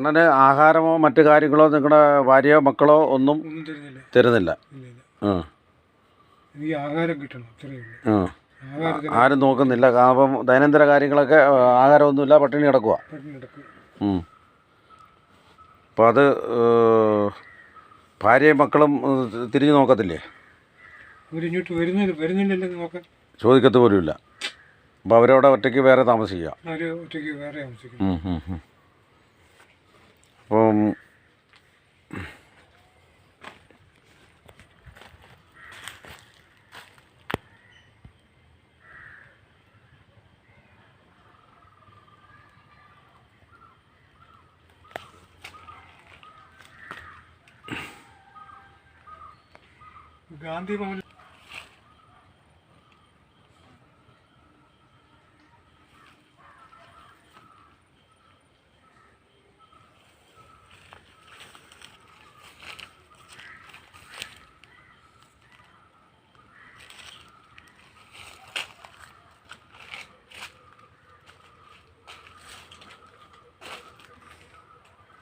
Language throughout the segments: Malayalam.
അണ്ണന് ആഹാരമോ മറ്റു കാര്യങ്ങളോ നിങ്ങളുടെ ഭാര്യയോ മക്കളോ ഒന്നും ഒന്നും തരുന്നില്ല. തരുന്നില്ല. ഇല്ല ഇല്ല ആ. എനിക്ക് ആഹാരം കിട്ടണം അത്രയേ ഉള്ളൂ. ആ. ആഹാരത്തിന് ആരും നോക്കുന്നില്ല. അപ്പം ദൈനംദിന കാര്യങ്ങളൊക്കെ ആ, ആഹാരമൊന്നുമില്ല പട്ടിണി കിടക്കുക അപ്പോൾ അത് ഏ, ഭാര്യയും മക്കളും ഏ, തിരിഞ്ഞു നോക്കത്തില്ലേ? അവരിങ്ങോട്ട് വരുന്നില്ല വരുന്നില്ലല്ലോ നോക്കാൻ ചോദിക്കത്ത് പോലുമില്ല. അപ്പോൾ അവരവിടെ ഒറ്റയ്ക്ക് വേറെ താമസിക്കുക. അവർ ഒറ്റയ്ക്ക് വേറെ താമസിക്കുന്നു. ഉം, ഉം, ഉം. അപ്പം ഗാന്ധി ഭവൻ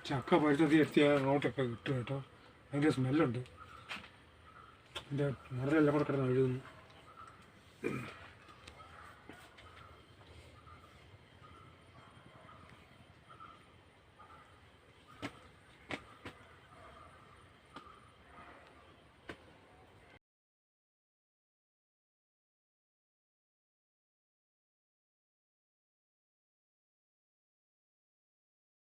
ചക്ക പഴുത്തതി എത്തിയ നോട്ടൊക്കെ കിട്ടും കേട്ടോ. അതിന്റെ സ്മെല്ലുണ്ട് എന്റെ മരലെല്ലാം കൂടെ കിടന്ന് എഴുതുന്നു